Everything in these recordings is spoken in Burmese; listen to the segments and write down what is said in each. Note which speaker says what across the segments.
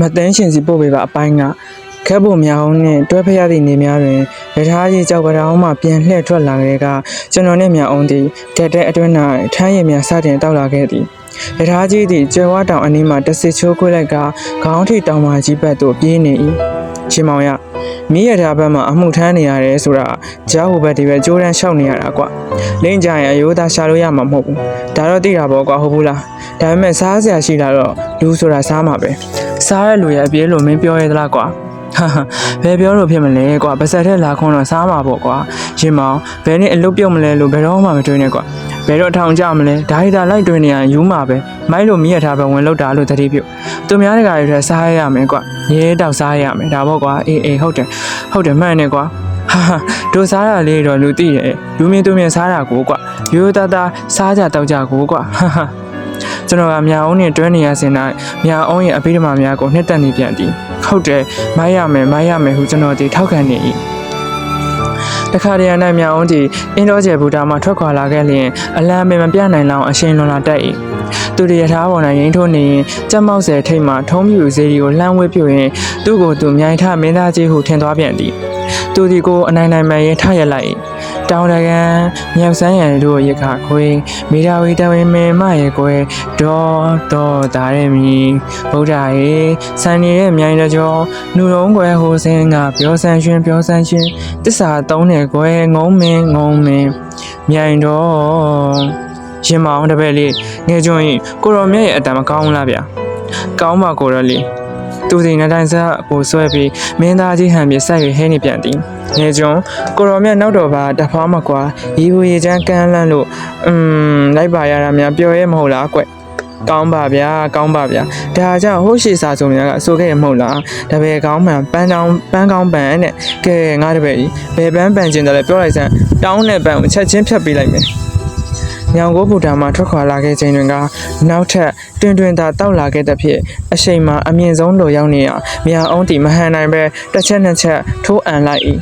Speaker 1: မတန်းရှင်စီပို့ပေးပါအပိုင်းကခက်ဖို့များအောင်နဲ့တွဲဖက်ရသည့်နေများတွင်ရထားကြီးကြောက်ကတောင်မှပြန်လှည့်ထွက်လာခဲ့ကကျွန်တော်နဲ့မြောင်အောင်သည်တက်တဲ့အတွင်း၌ထမ်းရည်များစတင်တောက်လာခဲ့သည်ရထားကြီးသည်ကျွဲဝတောင်အနီးမှတစ်စစ်ချိုးခွေးလိုက်ကခေါင်းထိတောင်မှကြီးဘက်သို့ပြေးနေ၏ရှင်မောင်ရမိရထားဘက်မှအမှုထမ်းနေရတယ်ဆိုတာကြားဟိုဘက်ဒီဘက်ကြိုးတန်းလျှောက်နေရတာကွလင်းကြရင်အယိုးသားရှာလို့ရမှာမဟုတ်ဘူးဒါတော့သိတာပေါ့ကွာဟုတ်ဘူးလားဒါပေမဲ့စားစရာရှိတာတော့လူဆိုတာစားမှာပဲ စားရလူရဲ့အပြေးလို့မင်းပြောရသလားကွာဟာဟာဘယ်ပြောလို့ဖြစ်မလဲကွာပါစက်ထက်လာခွန်းတော့စားမှာပေါ့ကွာရင်မောင်ဘယ်နဲ့အလုပ်ပြုတ်မလဲလို့ဘယ်တော့မှမတွေးနဲ့ကွာဘယ်တော့ထောင်ကြမလဲဒါဟိတာလိုက်တွေးနေရရင်ယူမှာပဲမိုက်လို့မြည့်ထားပဲဝင်လောက်တာလို့တတိပြုတ်သူများတကာတွေထက်စားရရမယ်ကွာရဲတောက်စားရရမယ်ဒါပေါ့ကွာအေးအေးဟုတ်တယ်ဟုတ်တယ်မှန်တယ်ကွာဟာဟာတို့စားရလေးတော့လူသိတယ်လူမြင်သူမြင်စားတာကိုကွာရိုးရိုးသားသားစားကြတောက်ကြကိုကွာဟာဟာ ကျွန်တော်ကမြအောင်နဲ့တွဲနေရစင်တိုင်းမြအောင်ရဲ့အပိဓမ္မာများကိုနှစ်သက်နေပြန်သည်ဟုတ်တယ်မိုင်းရမယ်မိုင်းရမယ်ဟုကျွန်တော်ဒီထောက်ခံနေ၏တခါတည်း၌မြအောင်ဒီအင်းတော်ကျယ်ဘူတာမှထွက်ခွာလာခဲ့လျင်အလံပင်မပြနိုင်လောက်အရှင်လွန်လာတတ်၏သူတရထားပေါ်၌ရင်ထိုးနေရင်ကြက်မောက်ဆယ်ထိတ်မှထုံးပြူစေဒီကိုလှမ်းဝဲပြူရင်သူ့ကိုသူမြိုင်ထမင်းသားကြီးဟုထင်သွားပြန်သည်သူဒီကိုအနိုင်နိုင်မှရင်ထရလိုက်၏ တောင်တကန်မြောက်ဆန်းရန်တို့ရခခွေမိသားဝီတဝင်းမေမရဲ့ကွယ်ဒေါ်တော်ဒါရဲမီဗုဒ္ဓရဲ့ဆန်နေတဲ့မြိုင်တကြောနှူတုံးကွယ်ဟိုစင်းကပြောဆန်းရှင်ပြောဆန်းရှင်တစ္ဆာသုံးတဲ့ကွယ်ငုံမင်းငုံမင်းမြိုင်တော်ရင်မအောင်တပည့်လေးငယ်ကျွန်းရင်ကိုရောမြတ်ရဲ့အတံမကောင်းဘူးလားဗျာကောင်းပါကိုရောလေး သူစီနတိုင်းစားကိုဆွဲပြီးမင်းသားကြီးဟန်ပြဆက်ရဟဲနေပြန်သည်ငယ်ကျွန်းကိုရောမြတ်နောက်တော့ပါတဖားမကွာရီဘူရီချမ်းကန်းလန့်လို့อืมလိုက်ပါရတာများပြောရဲမဟုတ်လားကွကောင်းပါဗျာကောင်းပါဗျာဒါကြောင့်ဟိုးရှိစာစုံများကအစိုးခဲ့ရမဟုတ်လားတပည့်ကောင်းမှန်ပန်းတောင်းပန်းကောင်းပန်းနဲ့ကဲငါတပည့်ကြီးဘယ်ပန်းပန်းကျင်တယ်လဲပြောလိုက်စမ်းတောင်းတဲ့ပန်းကိုချက်ချင်းဖြတ်ပေးလိုက်မယ် ညောင်ကိုဘူတာမှထွက်ခွာလာခဲ့ချိန်တွင်ကနောက်ထပ်တွင်တွင်သာတောက်လာခဲ့တဲ့ဖြစ်အရှိန်မှာအမြင့်ဆုံးလိုရောက်နေရမြန်အောင်တီမဟန်နိုင်ပဲတစ်ချက်နှစ်ချက်ထိုးအန်လိုက်၏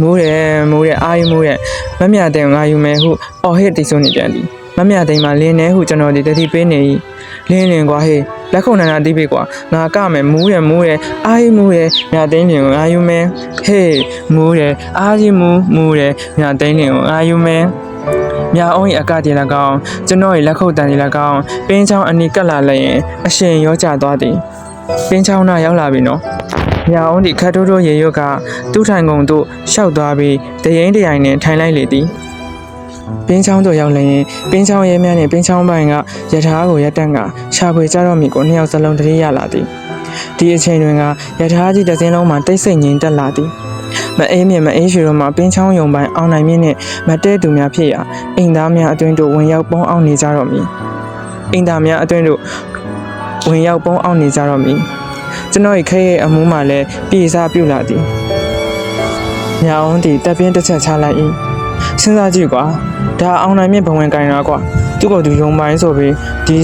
Speaker 1: မိုးတယ်မိုးတယ်အာယူမိုးတယ်မမြတဲ့ငါယူမယ်ဟုအော်ဟစ်တိတ်ဆုံးနေပြန်သည်မမြတဲ့မှာလင်းနေဟုကျွန်တော်ဒီတတိပေးနေ၏လင်းလင်းကွာဟေးလက်ခုံနန္ဒတိပေးကွာငါကမယ်မူးတယ်မူးတယ်အာယူမူးတယ်မြသိန်းလင်ကိုငါယူမယ်ဟေးမူးတယ်အာယူမူးမူးတယ်မြသိန်းလင်ကိုငါယူမယ် မြအောင်၏အကတိ၎င်းကျွန်တော်၏လက်ခုပ်တန်ဒီ၎င်းပင်းချောင်းအနီးကပ်လာလျင်အရှင်ရောကြသွားသည်ပင်းချောင်းနာရောက်လာပြီနော်မြအောင်သည်ခတ်တိုးတိုးရေရွတ်ကသူ့ထိုင်ကုန်သို့ရှောက်သွားပြီးတရင်တရိုင်နှင့်ထိုင်လိုက်လေသည်ပင်းချောင်းသို့ရောက်လျင်ပင်းချောင်းရဲများနှင့်ပင်းချောင်းပိုင်းကယထာကိုရက်တန့်ကရှာဖွေကြတော့မည်ကိုနှစ်ယောက်စလုံးတတိရလာသည်ဒီအချိန်တွင်ကယထာကြီးတစ်စင်းလုံးမှတိတ်ဆိတ်ငြိမ်သက်လာသည် မအေးမြင့်မအေးရွှေတို့မှာပင်းချောင်းယုံပိုင်းအောင်နိုင်မြင့်နဲ့မတဲသူများဖြစ်ရာအိမ်သားများအတွင်းတို့ဝင်ရောက်ပုံအောင်နေကြတော့မည်အိမ်သားများအတွင်းတို့ဝင်ရောက်ပုံအောင်နေကြတော့မည်ကျွန်တော်၏ခဲရဲ့အမှုမှလည်းပြေစားပြုတ်လာသည်ညအောင်သည်တပ်ပြင်းတစ်ချက်ချလိုက်၏စဉ်းစားကြည့်ကွာဒါအောင်နိုင်မြင့်ဘဝင်ကိုင်တာကွာသူ့ကိုယ်သူယုံပိုင်းဆိုပြီးဒီ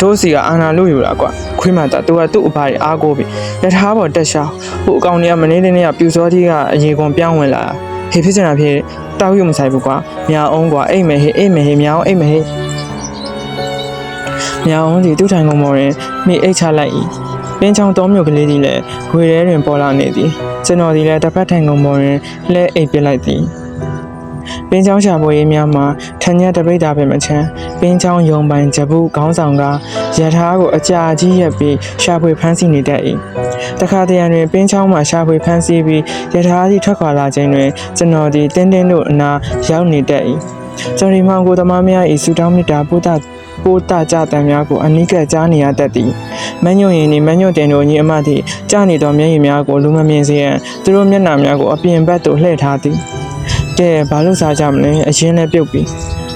Speaker 1: တို့စီကအာနာလို့ယူတာကွာခွေးမတာသူကသူ့အဖတွေအားကိုပြီးရထားပေါ်တက်ရှာဟိုအကောင်တွေကမနေနေကပြူစောတိကအရေကွန်ပြောင်းဝင်လာဟေးဖြစ်ချင်တာဖြစ်တောက်ရုံမဆိုင်ဘူးကွာမြောင်အောင်ကွာအိတ်မယ်ဟေးအိတ်မယ်ဟေးမြောင်အိတ်မယ်ဟေးမြောင်အောင်ဒီသူ့ထိုင်ကုန်ပေါ်တွင်မိအိတ်ချလိုက်၏ပင်းချောင်းတော်မြုပ်ကလေးသည်လည်းဂွေထဲတွင်ပေါ်လာနေသည်ကျွန်တော်ဒီလည်းတစ်ဖက်ထိုင်ကုန်ပေါ်တွင်လှဲအိတ်ပစ်လိုက်သည် ပင်းချောင်းရှာပွဲရေးများမှာထညက်တပိတ်တာပဲမချမ်းပင်းချောင်းယုံပိုင်ဂျပူခေါင်းဆောင်ကရထားကိုအကြာကြီးရက်ပြီးရှာဖွေဖမ်းဆီးနေတတ်၏တခါတရံတွင်ပင်းချောင်းမှာရှာဖွေဖမ်းဆီးပြီးရထားကြီးထွက်ခွာလာခြင်းတွင်ကျွန်တော်ဒီတင်းတင်းတို့အနာရောက်နေတတ်၏ကျွန်တော်ဒီမောင်ကိုသမားများ၏စူတောင်းမြတ်တာပို့တာပို့တာကြတံများကိုအနိကကြားနေရတတ်သည်မညွန့်ရင်ဒီမညွန့်တင်တို့ညီအမသည်ကြားနေသောမျက်ရည်များကိုလူမမြင်စေရန်သူတို့မျက်နှာများကိုအပြင်ဘက်သို့လှည့်ထားသည် ကဲဘာလို့စားကြမလဲအရင်လည်းပြုတ်ပြီ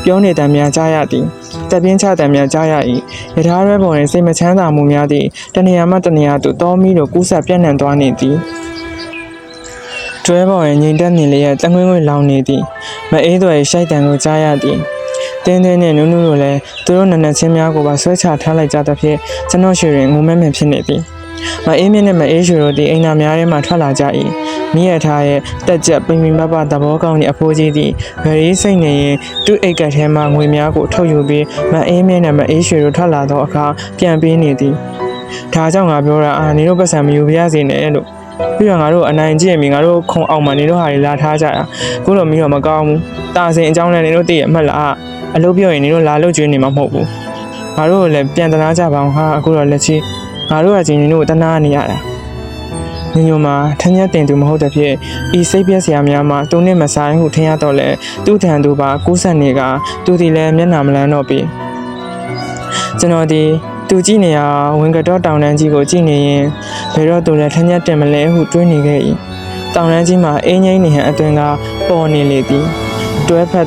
Speaker 1: ပြောနေတံများကြားရသည်တက်ပြင်းချတံများကြားရ၏ရထားရဲပေါ်တွင်စိတ်မချမ်းသာမှုများသည့်တနေရာမှတနေရာသို့တောမီတို့ကူးဆက်ပြန့်နှံ့သွားနေသည်တွဲပေါ်ရင်ငိန်တက်နေလျက်တငွေ့ငွေ့လောင်နေသည်မအေးသွဲရှိုက်တံကိုကြားရသည်တင်းတင်းနဲ့နုနုတို့လည်းသူတို့နက်နက်ချင်းများကိုပါဆွဲချထားလိုက်ကြသဖြင့်ကျွန်တော်ရွှေရင်ငုံမဲမဲဖြစ်နေသည် မအေးမြင့်နဲ့မအေးရွှေတို့ဒီအိမ်သားများထဲမှထွက်လာကြ၏မိရထားရဲ့တက်ကြက်ပိန်ပိန်ပပသဘောကောင်းသည့်အဖိုးကြီးသည်ဗရီစိတ်နေရင်သူ့အိတ်ကတ်ထဲမှငွေများကိုထုတ်ယူပြီးမအေးမြင့်နဲ့မအေးရွှေတို့ထွက်လာသောအခါပြန်ပေးနေသည်ဒါကြောင့်ငါပြောတာအာနင်တို့ပတ်စံမယူပြရစေနဲ့လို့ပြီးတော့ငါတို့အနိုင်ကျင့်ပြီးငါတို့ခုံအောင်မှနင်တို့ဟာတွေလာထားကြတာခုလိုမျိုးတော့မကောင်းဘူးတာစင်အကြောင်းလည်းနင်တို့သိရမှတ်လားအလုပ်ပြောရင်နင်တို့လာလို့ကျွေးနေမှာမဟုတ်ဘူးငါတို့လည်းပြန်တနာကြပါအောင်ဟာအခုတော့လက်ချီ ငါတို့ကချင်းနင်တို့တနာနေရတာညညမှာထမ်းရက်တင်သူမဟုတ်တဲ့ဖြစ်ဤစိတ်ပြည့်စရာများမှာသူနဲ့မဆိုင်ဟုထင်ရတော့လဲသူ့ထံသူပါကိုးဆက်နေကသူဒီလည်းမျက်နှာမလန်းတော့ပြီကျွန်တော်ဒီသူကြည့်နေရဝင်ကတော့တောင်တန်းကြီးကိုကြည့်နေရင်ဘယ်တော့သူလည်းထညက်တင်မလဲဟုတွေးနေခဲ့၏တောင်တန်းကြီးမှာအင်းငိမ့်နေဟန်အတွင်ကပေါ်နေလေသည်တွဲဖက်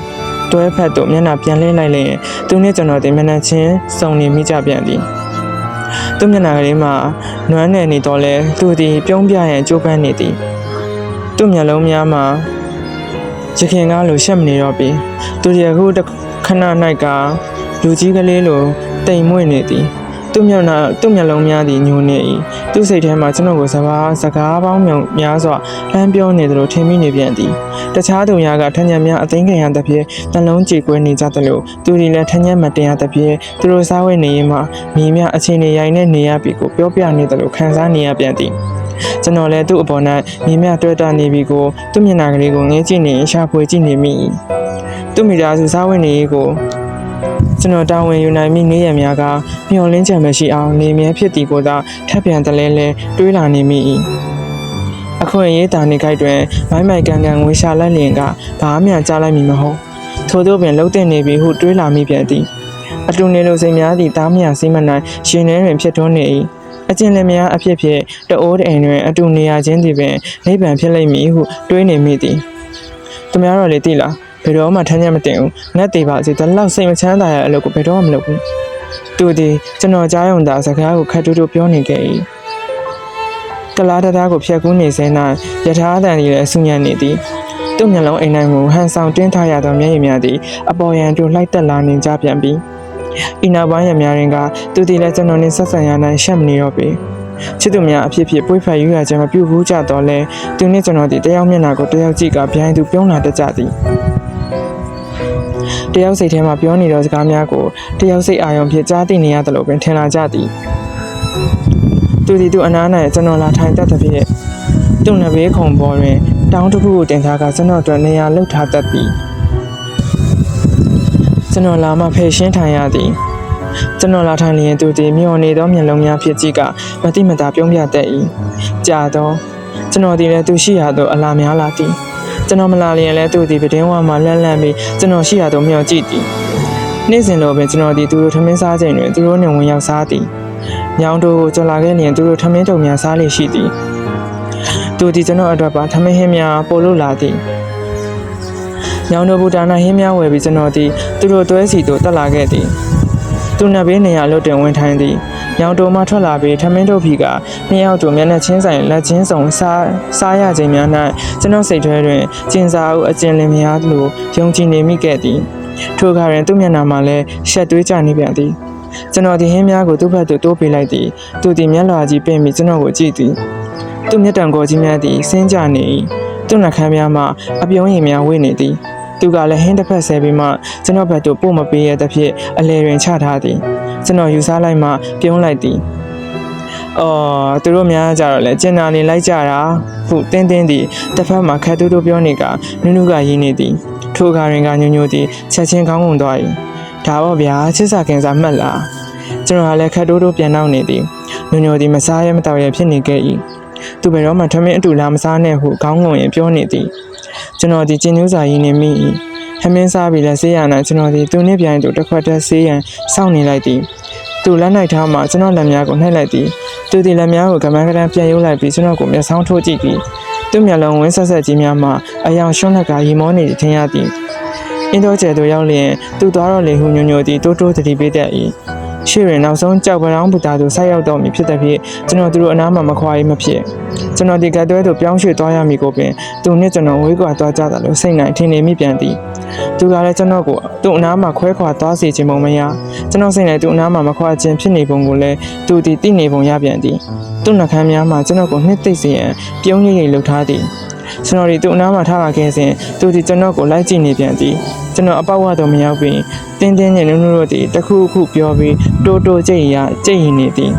Speaker 1: တွဲဖက်တို့မျက်နှာပြန်လှည့်လိုက်လျင်သူနှင့်ကျွန်တော်ဒီမျက်နှာချင်းစုံနေမိကြပြန်သည် သူမျက်နှာကလေးမှာနွမ်းနယ်နေတော့လဲသူသည်ပြုံးပြရန်ကြိုးပမ်းနေသည်သူမျက်လုံးများမှာရခင်ကားလိုရှက်မနေတော့ပြီသူဒီအခုတစ်ခဏ၌ကလူကြီးကလေးလိုတိမ်မွေ့နေသည်သူ့မျက်နှာသူ့မျက်လုံးများသည်ညိုနေ၏ သူ့စိတ်ထဲမှာကျွန်တော်ကိုစကားစကားပေါင်းမြောင်များစွာလှမ်းပြောနေသလိုထင်မိနေပြန်သည်တခြားသူများကထညံများအသိငယ်ရသဖြင့်နှလုံးကြေကွဲနေကြသလိုသူဒီလည်းထညံမတင်ရသဖြင့်သူတို့စားဝတ်နေရင်မှမိမြအချင်းနေရိုင်းနဲ့နေရပြီကိုပြောပြနေသလိုခံစားနေရပြန်သည်ကျွန်တော်လည်းသူ့အပေါ်၌မြင်မြတွေ့တာနေပြီကိုသူ့မျက်နှာကလေးကိုငဲကြည့်နေရင်ရှာဖွေကြည့်နေမိ၏သူ့မိသားစုစားဝင်နေရေးကို ကျွန်တော်တာဝန်ယူနိုင်မိနေရများကမျောလင်းချက်မရှိအောင်နေမြဲဖြစ်သည်ကိုသာထပ်ပြန်တလဲလဲတွေးလာနေမိ၏အခွင့်အရေးတာနေကြိုက်တွင်မိုင်းမိုင်ကန်ကန်ငွေရှာလက်လျင်ကဘာမှကြားလိုက်မည်မဟုတ်ထို့သောပင်လှုပ်တဲ့နေပြီဟုတွေးလာမိပြန်သည်အတူနေလိုစိတ်များသည့်တားမြစိမနိုင်ရှင်ထဲတွင်ဖြစ်ထွန်းနေ၏အကျဉ်လည်းများအဖြစ်ဖြစ်တအိုးတအိမ်တွင်အတူနေရခြင်းသည်ပင်နိဗ္ဗာန်ဖြစ်လိမ့်မည်ဟုတွေးနေမိသည်သူများတော့လေသိလား ဘယ်တော့မှထမ်းရမတင်ဘူးနတ်သေးပါစေတလောက်စိတ်မချမ်းသာရအလုပ်ကိုဘယ်တော့မှမလုပ်ဘူးသူသည်ကျွန်တော်ကြားရုံသာစကားကိုခက်တူတူပြောနေခဲ့၏ကလာတသားကိုဖျက်ကူးနေစေ၌ယထာအတန်ကြီးလည်းဆူညံနေသည်သူ့မျက်လုံးအိမ်နိုင်မှုဟန်ဆောင်တင်းထားရသောမျက်ရည်များသည်အပေါ်ယံတို့လှိုက်တက်လာနေကြပြန်ပြီးဤနောက်ပိုင်းရများရင်ကသူသည်လည်းကျွန်တော်နှင့်ဆက်ဆံရနိုင်ရှက်မနေတော့ပေချစ်သူများအဖြစ်ဖြစ်ပွေးဖက်ယူရခြင်းမပြုဘူးကြတော့လဲသူနှင့်ကျွန်တော်သည်တယောက်မျက်နှာကိုတယောက်ကြည့်ကဗျိုင်းသူပြုံးလာတတ်ကြသည် တယောက်စိတ်ထဲမှာပြောနေသောစကားများကိုတယောက်စိတ်အာရုံဖြင့်ကြားသိနေရတယ်လို့ပင်ထင်လာကြသည်သူဒီသူအနား၌ကျွန်တော်လာထိုင်တတ်သည်ဖြင့်သူ့နဘေးခုံပေါ်တွင် တောင်းတစ်ခုကိုတင်ထားကကျွန်တော်တို့နေရာလှုပ်ထားတတ်သည်ကျွန်တော်လာမှဖယ်ရှင်းထိုင်ရသည်ကျွန်တော်လာထိုင်လျင်သူသည်မျောနေသောမျက်လုံးများဖြစ်ကြည့်ကမတိမတာပြုံးပြတတ်၏ကြာတော့ကျွန်တော်ဒီလည်းသူရှိရသောအလားများလာသည် ကျွန်တော်မလာလျင်လည်းသူ့ဒီပဒင်းဝါမှာလှမ်းလှမ်းပြီးကျွန်တော်ရှိရတော့မျှော်ကြည့်သည်နေ့စဉ်လိုပင်ကျွန်တော်ဒီသူတို့ထမင်းစားချိန်တွင်သူတို့နှင့်ဝင်ရောက်စားသည်ညောင်တို့ကိုကြလာခဲ့လျင်သူတို့ထမင်းတုံများစားလေရှိသည်သူဒီကျွန်တော်အတွက်ပါထမင်းဟင်းများပို့လို့လာသည်ညောင်တို့ဘူတာနာဟင်းများဝယ်ပြီးကျွန်တော်ဒီသူတို့တွဲစီတို့တက်လာခဲ့သည်သူနှစ်ဘေးနေရာလွတ်တင်ဝင်ထိုင်သည် ညောင်တိုမှထွက်လာပြီးထမင်းတို့ဖီကနှစ်ယောက်တို့မျက်နှာချင်းဆိုင်လက်ချင်းစုံစားစားရခြင်းများ၌ကျွန်တော်စိတ်ထဲတွင်ကျင်စာအုပ်အကျဉ်လင်များလိုယုံကြည်နေမိခဲ့သည်ထိုအခါတွင်သူ့မျက်နှာမှာလည်းရှက်သွေးကျနေပြန်သည်ကျွန်တော်ဒီဟင်းများကိုသူ့ဘက်သို့တိုးပေးလိုက်သည်သူသည်မျက်လွှာကြီးပင့်ပြီးကျွန်တော်ကိုကြည့်သည်သူ့မျက်တံကိုကြီးများသည်ဆင်းကြနေ၏သူ့နှာခမ်းများမှာအပြုံးရည်များဝေ့နေသည်သူကလည်းဟင်းတစ်ဖက်ဆဲပြီးမှကျွန်တော်ဘက်သို့ပို့မပေးရသဖြင့်အလဲတွင်ချထားသည် ကျွန်တော်ယူစားလိုက်မှပြုံးလိုက်သည်အော်သူတို့များကြတော့လေကျင်နာနေလိုက်ကြတာဟုတင်းတင်းသည်တစ်ဖက်မှာခက်တူးတူးပြောနေကနုနုကရင်းနေသည်ထိုအခါရင်ကညိုညိုသည်ချက်ချင်းကောင်းကုန်သွား၏ဒါပေါ့ဗျာချစ်စာခင်စာမှတ်လားကျွန်တော်ကလည်းခက်တူးတူးပြန်နောက်နေသည်ညိုညိုသည်မစားရမတော့ရဖြစ်နေခဲ့၏သူဘယ်တော့မှထမင်းအတူလာမစားနဲ့ဟုခေါင်းငုံရင်ပြောနေသည်ကျွန်တော်ဒီကျင်းညူးစာရင်းနေမိ၏ထ မင်းစားပြီးလဲဆေးရနာကျွန်တော်ဒီသူနှင့်ပြိုင်တူတစ်ခွက်တည်းဆေးရန်စောင့်နေလိုက်သည်သူလက်နိုင်ထားမှကျွန်တော်လက်များကိုနှိပ်လိုက်သည်သူဒီလက်များကိုကမန်းကတန်းပြန်ရုပ်လိုက်ပြီးကျွန်တော်ကိုမျက်စောင်းထိုးကြည့်သည်သူ့မျက်လုံးဝင်းဆက်ဆက်ကြီးများမှအယောင်ရှွန့်လက်ကရီမောနေသည်ထင်ရသည်အင်းတော်ကျဲတို့ရောက်လျင်သူသွားတော့လေဟုညိုညိုသည်တိုးတိုးတတိပေးတတ်၏ရှေ့တွင်နောက်ဆုံးကြောက်ပရောင်းဘူတာသို့ဆိုက်ရောက်တော့မည်ဖြစ်တဲ့ဖြင့်ကျွန်တော်သူတို့အနားမှာမခွာရေးမဖြစ်ကျွန်တော်ဒီကတ်တွဲသို့ပြောင်းရွှေ့သွားရမည်ကိုပင်သူနှင့်ကျွန်တော်ဝေးကွာသွားကြတယ်လို့စိတ်နိုင်ထင်နေမိပြန်သည် သူကလည်းကျွန်တော်ကိုသူ့အနားမှာခွဲခွာသွားစေခြင်းမမရကျွန်တော်စိတ်နဲ့သူ့အနားမှာမခွာခြင်းဖြစ်နေပုံကိုလည်းသူသည်သိနေပုံရပြန်သည်သူ့နှာခမ်းများမှာကျွန်တော်ကိုနှစ်သိစေရန်ပြုံးရိပ်ရိပ်လှုပ်ထားသည်ကျွန်တော်ဒီသူ့အနားမှာထားလာခဲ့စဉ်သူဒီကျွန်တော်ကိုလိုက်ကြည့်နေပြန်သည်ကျွန်တော်အပေါက်ဝတော့မရောက်ပင်တင်းတင်းနဲ့နုနုတို့ဒီတခုခုပြောပြီးတိုးတိုးကြိတ်ရကြိတ်ရင်နေသည်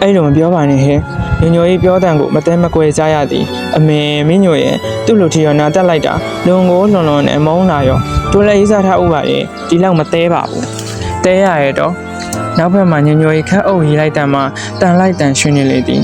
Speaker 1: အဲ့လိုမပြောပါနဲ့ဟဲ့ ညညိုကြီးပြောတန်ကိုမတဲမကွယ်ကြရသည်အမေမင်းညိုရဲ့သူ့လူထီရောနာတက်လိုက်တာလုံကိုလွန်လွန်နဲ့မုန်းလာရောတိုးလည်းရေးစားထားဥပါရဲ့ဒီလောက်မတဲပါဘူးတဲရရဲ့တော့နောက်ဘက်မှာညညိုကြီးခက်အုပ်ရေးလိုက်တန်မှာတန်လိုက်တန်ရွှင်နေလေသည်